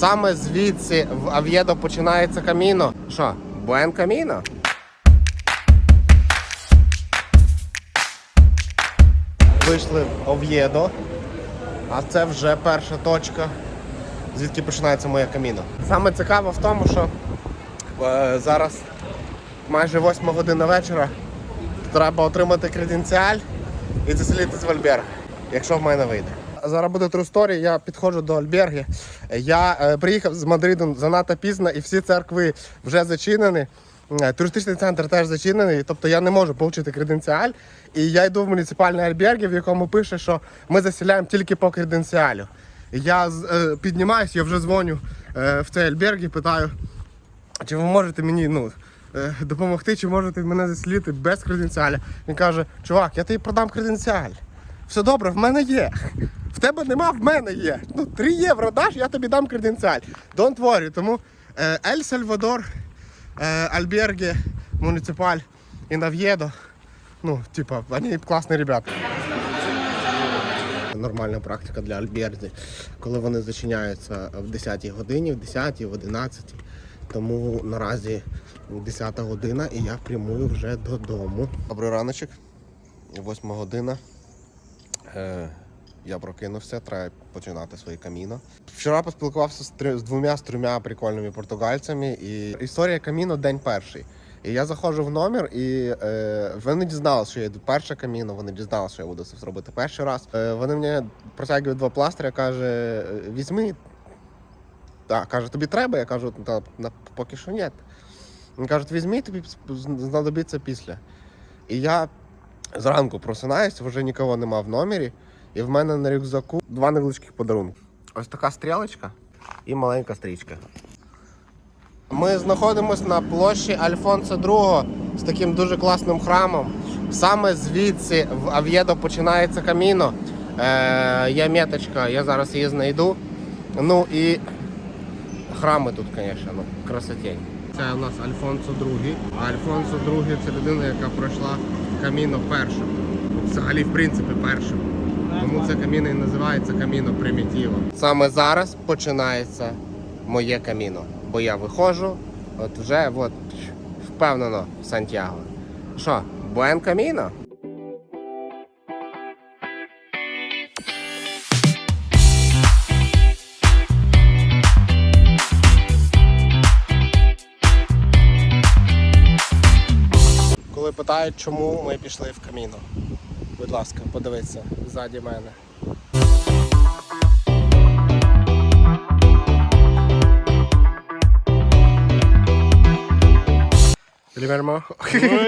Саме звідси в Ав'єдо починається каміно. Що, Буен каміно? Вийшли в Ов'єдо, а це вже перша точка, звідки починається моє каміно. Саме цікаве в тому, що е, зараз майже 8 година вечора. Треба отримати креденціаль і заселитись в Альберг, якщо в мене вийде. Зараз буде true я підходжу до Альберги. Я е, приїхав з Мадриду занадто пізно і всі церкви вже зачинені. Е, Туристичний центр теж зачинений, тобто я не можу отримати креденціаль. І я йду в муніципальний альберг, в якому пише, що ми заселяємо тільки по креденціалю. Я е, піднімаюсь, я вже дзвоню е, в цей альберг і питаю, чи ви можете мені ну, е, допомогти, чи можете мене засліти без креденціаля? Він каже, чувак, я тобі продам креденціаль. Все добре, в мене є. В тебе нема, в мене є. Ну, 3 євро даш, я тобі дам креденціаль. Don't worry. Тому е, Ель Сальвадор, е, Альберге, Муніципаль і Нав'єдо. Ну, типа, вони класні ребята. Нормальна практика для Альберди, коли вони зачиняються в 10-й годині, в 10-й, в 11-й. Тому наразі 10 година і я прямую вже додому. Добрий раночок, 8 година. Я прокинувся, треба починати своє каміно. Вчора поспілкувався з, три, з двома з трьома прикольними португальцями. І історія каміно день перший. І я заходжу в номер, і е, вони дізналися, що я йду перше каміно, вони дізналися, що я буду це зробити перший раз. Е, вони мені протягують два пластиря, каже, «Е, візьми. Так, каже, тобі треба? Я кажу, та, на, поки що ні. Він каже, візьми, тобі знадобиться після. І я зранку просинаюся, вже нікого нема в номері, і в мене на рюкзаку два невеличких подарунки. Ось така стрілочка і маленька стрічка. Ми знаходимося на площі Альфонса II з таким дуже класним храмом. Саме звідси в Ав'єдо починається каміно. Е, є меточка, я зараз її знайду. Ну і храми тут, звісно, ну, красотень. Це у нас Альфонсо II. А Альфонсо II це людина, яка пройшла каміно першим. Взагалі, в принципі, першим. Тому це каміно і називається каміно примітіво. Саме зараз починається моє каміно. Бо я виходжу, от вже от, впевнено в Сантьяго. Що, буен каміно? Коли питають, чому ми пішли в каміно. Будь ласка, подивіться ззаді мене. Примерно.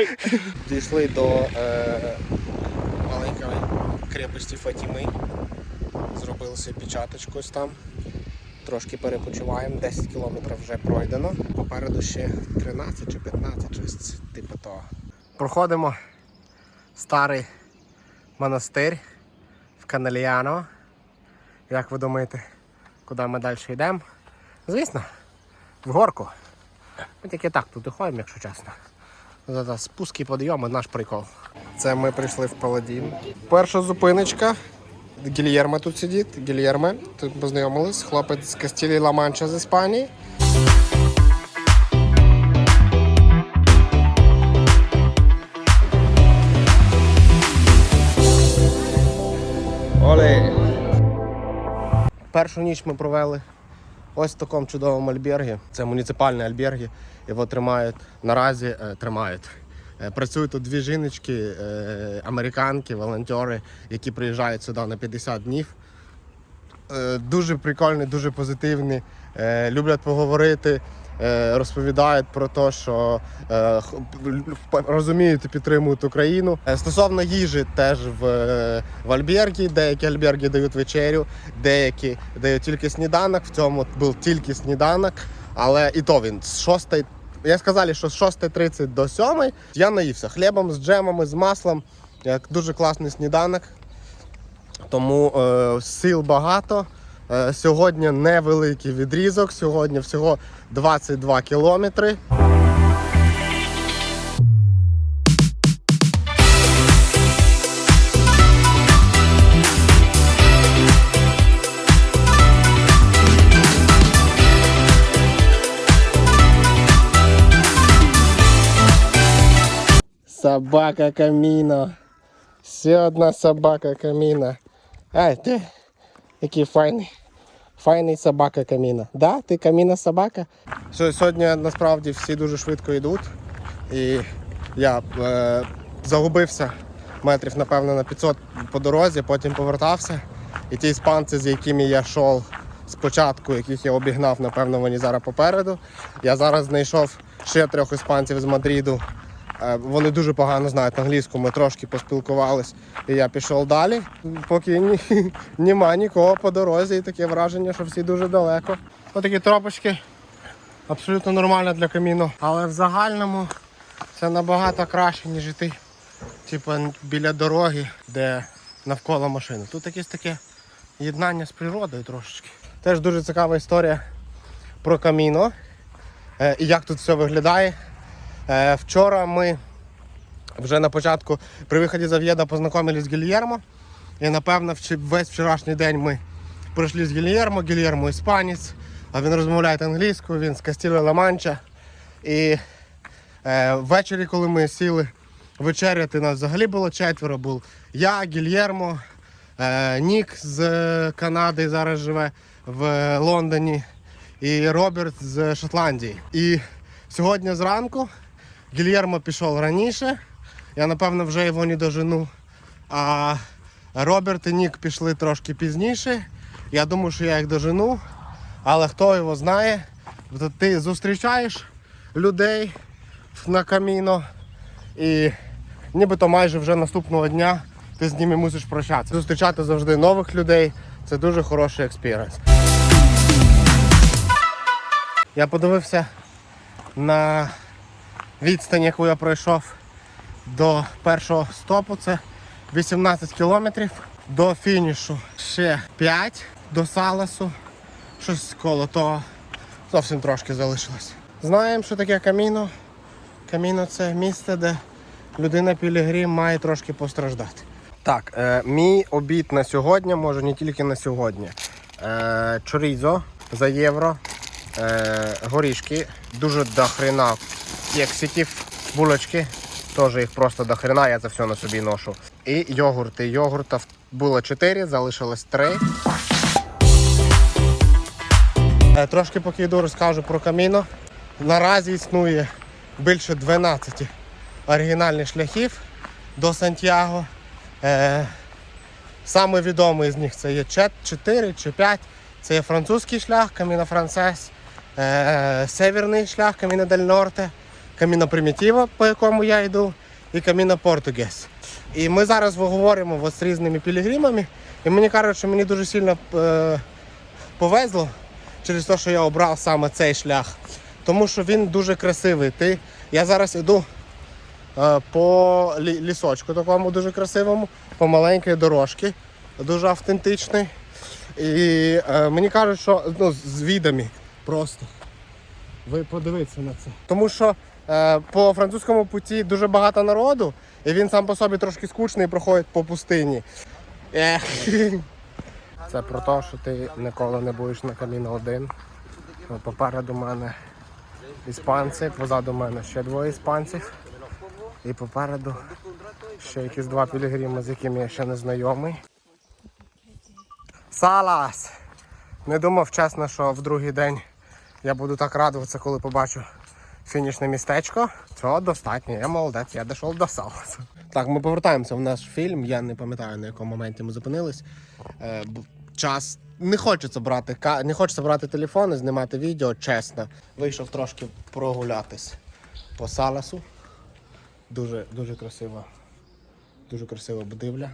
Дійшли до е, маленької крепості Фатіми. Зробили собі печаточку ось там. Трошки перепочиваємо, 10 кілометрів вже пройдено. Попереду ще 13 чи 15, щось типу того. Проходимо старий монастир в Каналіано. Як ви думаєте, куди ми далі йдемо? Звісно, в горку. Ми тільки так тут ходимо, якщо чесно. Зато спуски підйоми наш прикол. Це ми прийшли в Паладін. Перша зупиночка. Гільєрме тут сидить. Гільєрме, тут познайомились. Хлопець з Кастілі Ла-Манча з Іспанії. Першу ніч ми провели ось в такому чудовому альбергі. Це муніципальний альбергі. Його тримають наразі е, тримають. Е, Працюють тут дві жіночки, е, американки, волонтери, які приїжджають сюди на 50 днів. Дуже прикольні, дуже позитивні. Люблять поговорити, розповідають про те, що е, розуміють і підтримують Україну. Е, Стосовно їжі, теж в, е, в альбергі. Деякі альберги дають вечерю, деякі дають тільки сніданок. В цьому був тільки сніданок, але і то він з 6 я сказали, що з 6.30 до 7 я наївся хлібом, з джемами, з маслом. Як дуже класний сніданок. Тому е, сил багато. Е, сьогодні невеликий відрізок, сьогодні всього 22 кілометри. Собака каміна, Ще одна собака каміна. Ай, ти який файний. Файний собака Каміно. Да? Ти Каміно собака? Сьогодні насправді всі дуже швидко йдуть. І я е, загубився метрів, напевно, на 500 по дорозі, потім повертався. І ті іспанці, з якими я йшов спочатку, яких я обігнав, напевно, вони зараз попереду. Я зараз знайшов ще трьох іспанців з Мадриду. Е, Вони дуже погано знають англійську, ми трошки поспілкувались, і я пішов далі. Поки ні, нема нікого по дорозі, і таке враження, що всі дуже далеко. Отакі тропочки абсолютно нормально для каміну. Але в загальному це набагато краще, ніж іти типу, біля дороги, де навколо машини. Тут якесь таке єднання з природою трошечки. Теж дуже цікава історія про каміно е, і як тут все виглядає. Е, Вчора ми вже на початку при виході з Ав'єда познайомились з Гільєрмо. І напевно весь вчорашній день ми пройшли з Гільєрмо. Гільєрмо іспанець, а він розмовляє англійською, він з Кастіле Ла-Манча. І е, ввечері, коли ми сіли вечеряти, нас взагалі було четверо. Був я, Гільєрмо, е, Нік з Канади зараз живе в Лондоні, і Роберт з Шотландії. І сьогодні зранку Гільєрмо пішов раніше. Я напевно вже його не дожену. А Роберт і Нік пішли трошки пізніше. Я думаю, що я їх дожену. Але хто його знає, ти зустрічаєш людей на каміно і нібито майже вже наступного дня ти з ними мусиш прощатися. Зустрічати завжди нових людей це дуже хороший експіріенс. Я подивився на відстань, яку я пройшов до першого стопу. Це 18 кілометрів. До фінішу ще 5 до Саласу. Щось коло того зовсім трошки залишилось. Знаємо, що таке каміно. Каміно це місце, де людина Пілігрім має трошки постраждати. Так, е, мій обід на сьогодні, може не тільки на сьогодні. Е, чорізо за євро, е, горішки, дуже дохрена кексиків, булочки. Теж їх просто дохрена, я це все на собі ношу. І йогурти. Йогурта було 4, залишилось 3. Е, Трошки поки йду розкажу про каміно. Наразі існує більше 12 оригінальних шляхів до Сантьяго. Е, Саме відомий з них це є 4 чи 5. Це є французький шлях, Каміно Францес, е, северний шлях Каміно Дель Норте, Каміно Примітіва, по якому я йду, і Каміно Португес. І ми зараз говоримо з різними пілігримами, і мені кажуть, що мені дуже сильно е, повезло через те, що я обрав саме цей шлях. Тому що він дуже красивий. Ти, я зараз йду е, по лі- лісочку такому дуже красивому, по маленькій дорожці, дуже автентичний. І е, мені кажуть, що ну, з відами просто. Ви подивіться на це. Тому що по французькому путі дуже багато народу, і він сам по собі трошки скучний проходить по пустині. Ех. Це про те, що ти ніколи не будеш на каміно один. Попереду мене іспанці, позаду мене ще двоє іспанців. І попереду ще якісь два пілігрими, з якими я ще не знайомий. Салас! Не думав чесно, що в другий день я буду так радуватися, коли побачу фінішне містечко. Цього достатньо, я молодець, я дійшов до Саласу. Так, ми повертаємося в наш фільм. Я не пам'ятаю на якому моменті ми зупинились. Е, час не хочеться брати ка- не хочеться брати телефон і знімати відео, чесно. Вийшов трошки прогулятись по Саласу. Дуже, дуже красива, дуже красива будівля.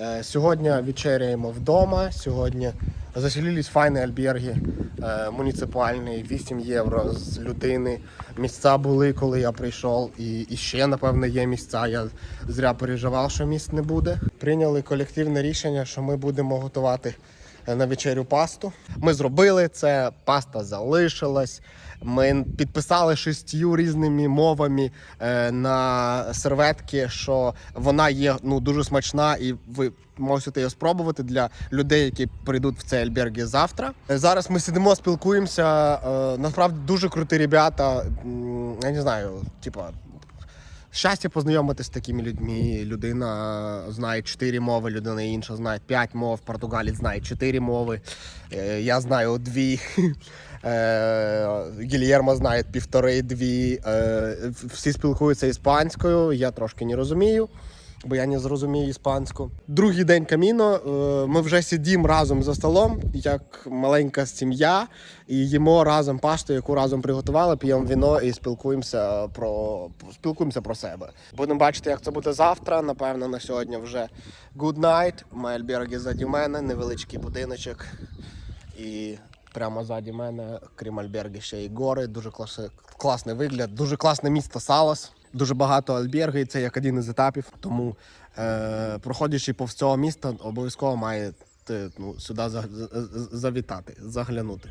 Е, Сьогодні вечеряємо вдома. Сьогодні заселились файні альберги е, муніципальні, 8 євро з людини. Місця були, коли я прийшов, і, і ще, напевно, є місця. Я зря переживав, що місць не буде. Прийняли колективне рішення, що ми будемо готувати е, на вечерю пасту. Ми зробили це, паста залишилась. Ми підписали шістю різними мовами е, на серветки, що вона є ну дуже смачна, і ви можете її спробувати для людей, які прийдуть в цей альберги завтра. Зараз ми сидимо, спілкуємося. Е, насправді дуже круті ребята. Я не знаю, типа Щастя познайомитися з такими людьми. Людина знає чотири мови, людина інша знає п'ять мов, португалець знає чотири мови. Е, Я знаю дві. Гільєрма Гільєрмо знає півтори-дві. Е, Всі спілкуються іспанською, я трошки не розумію. Бо я не зрозумію іспанську. Другий день каміно. е, Ми вже сидимо разом за столом, як маленька сім'я, і їмо разом пашту, яку разом приготували, п'ємо віно і спілкуємося про спілкуємося про себе. Будемо бачити, як це буде завтра. Напевно, на сьогодні вже good night. Мельберги ззаді мене, невеличкий будиночок. І прямо ззаді мене, крім Альберги, ще й гори. Дуже класний, класний вигляд, дуже класне місто Салас. Дуже багато альберги, це як один із етапів. Тому, е, проходячи повз цього міста, обов'язково маєте ну, сюди за- за- завітати, заглянути.